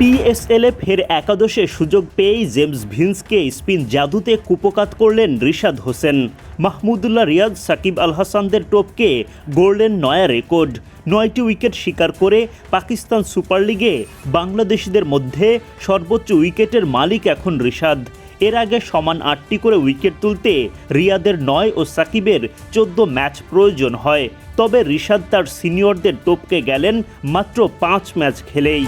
পিএসএলে ফের একাদশে সুযোগ পেয়েই জেমস ভিন্সকে স্পিন জাদুতে কুপকাত করলেন রিশাদ হোসেন। মাহমুদুল্লাহ রিয়াদ সাকিব আল হাসানদের টপকে গড়লেন নয়া রেকর্ড। নয়টি উইকেট শিকার করে পাকিস্তান সুপার লিগে বাংলাদেশিদের মধ্যে সর্বোচ্চ উইকেটের মালিক এখন রিশাদ। এর আগে সমান আটটি করে উইকেট তুলতে রিয়াদের নয় ও সাকিবের চোদ্দ ম্যাচ প্রয়োজন হয়। তবে রিশাদ তার সিনিয়রদের টপকে গেলেন মাত্র পাঁচ ম্যাচ খেলেই।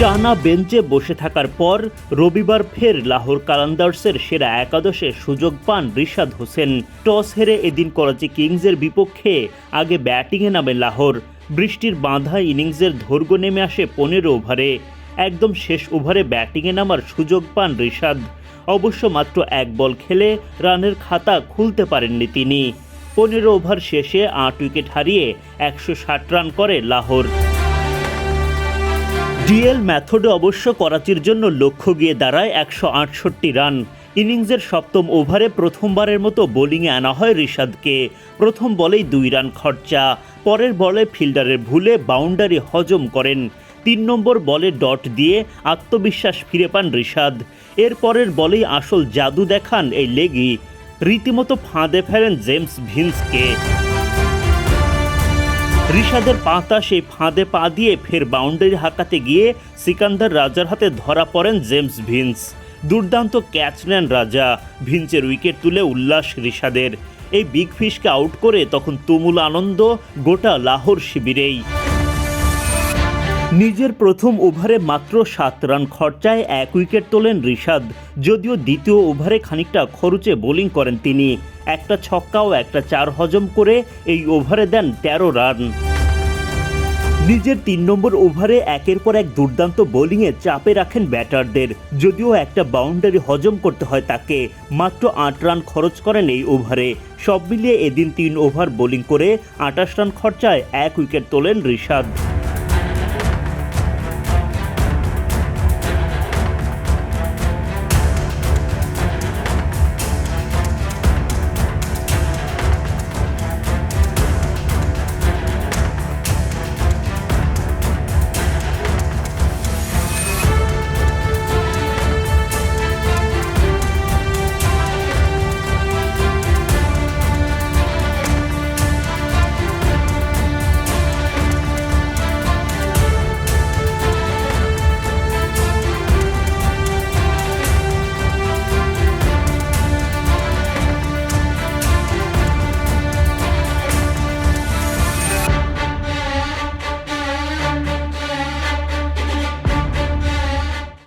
টানা বেঞ্চে বসে থাকার পর রবিবার ফের লাহোর কালান্দার্সের সেরা একাদশে সুযোগ পান রিশাদ হোসেন। টস হেরে এদিন করাচি কিংসের বিপক্ষে আগে ব্যাটিংয়ে নামে লাহোর। বৃষ্টির বাঁধা ইনিংসের দৈর্ঘ্য নেমে আসে পনেরো ওভারে। একদম শেষ ওভারে ব্যাটিংয়ে নামার সুযোগ পান রিশাদ। অবশ্য মাত্র এক বল খেলে রানের খাতা খুলতে পারেননি তিনি। পনেরো ওভার শেষে আট উইকেট হারিয়ে একশো ষাট রান করে লাহোর। ডিএল ম্যাথডে অবশ্য করাচির জন্য লক্ষ্য গিয়ে দাঁড়ায় একশো আটষট্টি রান। ইনিংসের সপ্তম ওভারে প্রথমবারের মতো বোলিংয়ে আনা হয় রিশাদকে। প্রথম বলেই দুই রান খরচা। পরের বলে ফিল্ডারের ভুলে বাউন্ডারি হজম করেন। তিন নম্বর বলে ডট দিয়ে আত্মবিশ্বাস ফিরে পান রিশাদ। এর পরের বলেই আসল জাদু দেখান এই লেগি। রীতিমতো ফাঁদে ফেলেন জেমস ভিন্সকে। ঋষাদের পাতা সেই ফাঁদে পা দিয়ে ফের বাউন্ডারি হাঁকাতে গিয়ে সিকান্দার রাজার হাতে ধরা পড়েন জেমস ভিন্স। দুর্দান্ত ক্যাচ নেন রাজা। ভিন্সের উইকেট তুলে উল্লাস ঋষাদের। এই বিগ ফিশকে আউট করে তখন তুমুল আনন্দ গোটা লাহোর শিবিরেই। নিজের প্রথম ওভারে মাত্র সাত রান খরচায় এক উইকেট তোলেন ঋষাদ যদিও দ্বিতীয় ওভারে খানিকটা খরচে বোলিং করেন তিনি। একটা ছক্কা ও একটা চার হজম করে এই ওভারে দেন তেরো রান। নিজের তিন নম্বর ওভারে একের পর এক দুর্দান্ত বোলিংয়ে চাপে রাখেন ব্যাটারদের, যদিও একটা বাউন্ডারি হজম করতে হয় তাকে। মাত্র আট রান খরচ করেন এই ওভারে। সব মিলিয়ে এদিন তিন ওভার বোলিং করে আটাশ রান খরচায় এক উইকেট তোলেন ঋষাদ